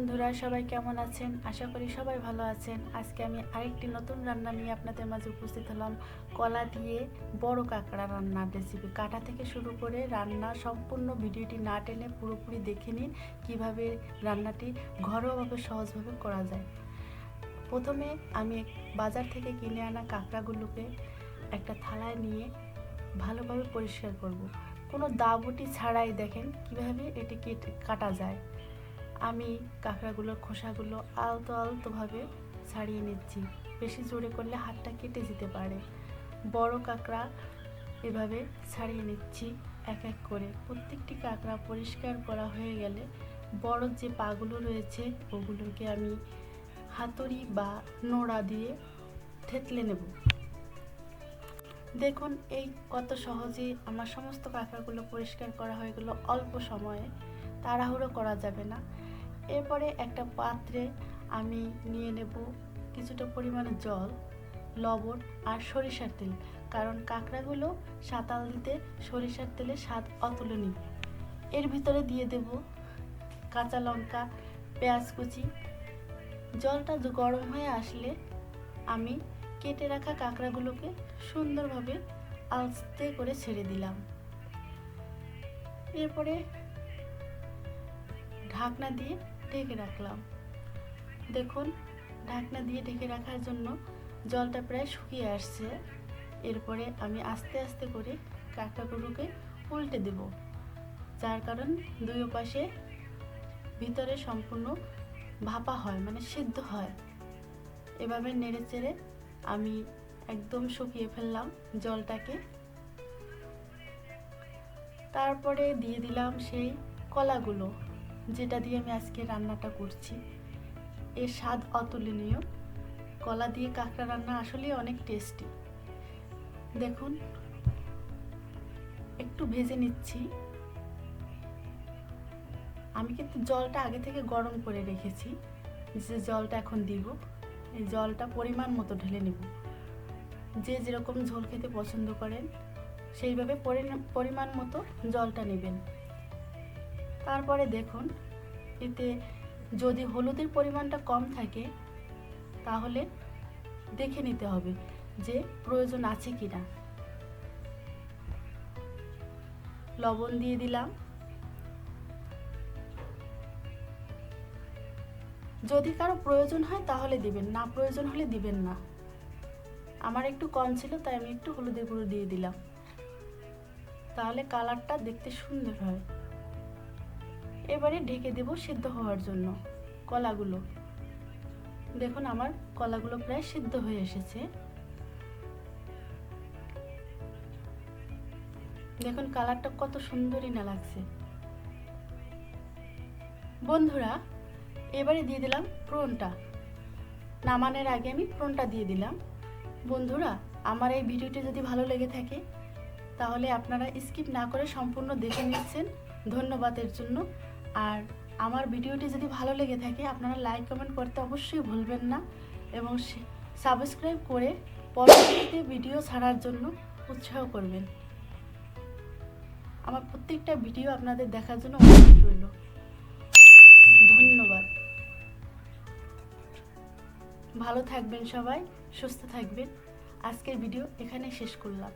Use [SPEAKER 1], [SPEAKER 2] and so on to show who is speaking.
[SPEAKER 1] বন্ধুরা, সবাই কেমন আছেন? আশা করি সবাই ভালো আছেন। আজকে আমি আরেকটি নতুন রান্না নিয়ে আপনাদের মাঝে উপস্থিত হলাম। কলা দিয়ে বড় কাঁকড়া রান্নার রেসিপি কাটা থেকে শুরু করে রান্না সম্পূর্ণ ভিডিওটি না টেনে পুরোপুরি দেখে নিন কীভাবে রান্নাটি ঘরোয়াভাবে সহজভাবে করা যায়। প্রথমে আমি বাজার থেকে কিনে আনা কাঁকড়াগুলোকে একটা থালায় নিয়ে ভালোভাবে পরিষ্কার করব। কোনো দাবুটি ছাড়াই দেখেন কীভাবে এটি কেটে কাটা যায়। আমি কাঁকড়াগুলোর খোসাগুলো আলতো আলতোভাবে ছাড়িয়ে নিচ্ছি। বেশি জোরে করলে হাতটা কেটে যেতে পারে। বড় কাঁকড়া এভাবে ছাড়িয়ে নিচ্ছি এক এক করে। প্রত্যেকটি কাঁকড়া পরিষ্কার করা হয়ে গেলে বড় যে পাগুলো রয়েছে, ওগুলোকে আমি হাতুড়ি বা নোড়া দিয়ে থেতলে নেব। দেখুন, এই কত সহজে আমার সমস্ত কাঁকড়াগুলো পরিষ্কার করা হয়ে গেল অল্প সময়ে। তাড়াহুড়ো করা যাবে না। এরপরে একটা পাত্রে আমি নিয়ে নেব কিছুটা পরিমাণে জল, লবণ আর সরিষার তেল। কারণ কাঁকড়াগুলো সাঁতাল দিতে সরিষার তেলে স্বাদ অতুলনীয়। এর ভিতরে দিয়ে দেব কাঁচা লঙ্কা, পেঁয়াজ কুচি। জলটা গরম হয়ে আসলে আমি কেটে রাখা কাঁকড়াগুলোকে সুন্দরভাবে আস্তে করে ছেড়ে দিলাম। এরপরে ঢাকনা দিয়ে ঢেকে রাখলাম। দেখুন, ঢাকনা দিয়ে ঢেকে রাখার জন্য জলটা প্রায় শুকিয়ে আসছে। এরপরে আমি আস্তে আস্তে করে কাঁকড়াগুলোকে উল্টে দেব, যার কারণ দুই পাশে ভিতরে সম্পূর্ণ ভাপা হয় মানে সিদ্ধ হয়। এভাবে নেড়ে চেড়ে আমি একদম শুকিয়ে ফেললাম জলটাকে। তারপরে দিয়ে দিলাম সেই কলাগুলো। যেটা দিয়ে আমি আজকে রান্নাটা করছি। এর স্বাদ অতুলনীয়। কলা দিয়ে কাঁকড়া রান্না আসলে অনেক টেস্টি দেখুন, একটু ভেজে নিচ্ছি। আমি কিন্তু জলটা আগে থেকে গরম করে রেখেছি। যে জলটা এখন দিব, এই জলটা পরিমাণ মতো ঢেলে নেব। যে যেরকম ঝোল খেতে পছন্দ করেন, সেইভাবে পরি- পরিমাণ মতো জলটা নেবেন। তারপরে দেখুন, এতে যদি হলুদের পরিমাণটা কম থাকে, তাহলে দেখে নিতে হবে যে প্রয়োজন আছে কি না। লবণ দিয়ে দিলাম। যদি কারও প্রয়োজন হয় তাহলে দিবেন, না প্রয়োজন হলে দিবেন না। আমার একটু কম ছিল, তাই আমি একটু হলুদের গুঁড়ো দিয়ে দিলাম। তাহলে কালারটা দেখতে সুন্দর হয়। এবারে ঢেকে দেব সিদ্ধ হওয়ার জন্য কলাগুলো। দেখুন আমার কলাগুলো প্রায় সিদ্ধ হয়ে এসেছে। দেখুন কালারটা কত সুন্দরই না লাগছে। বন্ধুরা, এবারে দিয়ে দিলাম প্রনটা। নামানোর আগে আমি প্রনটা দিয়ে দিলাম। বন্ধুরা, আমার এই ভিডিওটি যদি ভালো লেগে থাকে, তাহলে আপনারা স্কিপ না করে সম্পূর্ণ দেখে নিচ্ছেন। ধন্যবাদের জন্য। আর আমার ভিডিওটি যদি ভালো লেগে থাকে, আপনারা লাইক কমেন্ট করতে অবশ্যই ভুলবেন না এবং সাবস্ক্রাইব করে পরবর্তীতে ভিডিও ছাড়ার জন্য উৎসাহ করবেন। আমার প্রত্যেকটা ভিডিও আপনাদের দেখার জন্য অনুরোধ রইল। ধন্যবাদ। ভালো থাকবেন সবাই, সুস্থ থাকবেন। আজকের ভিডিও এখানে শেষ করলাম।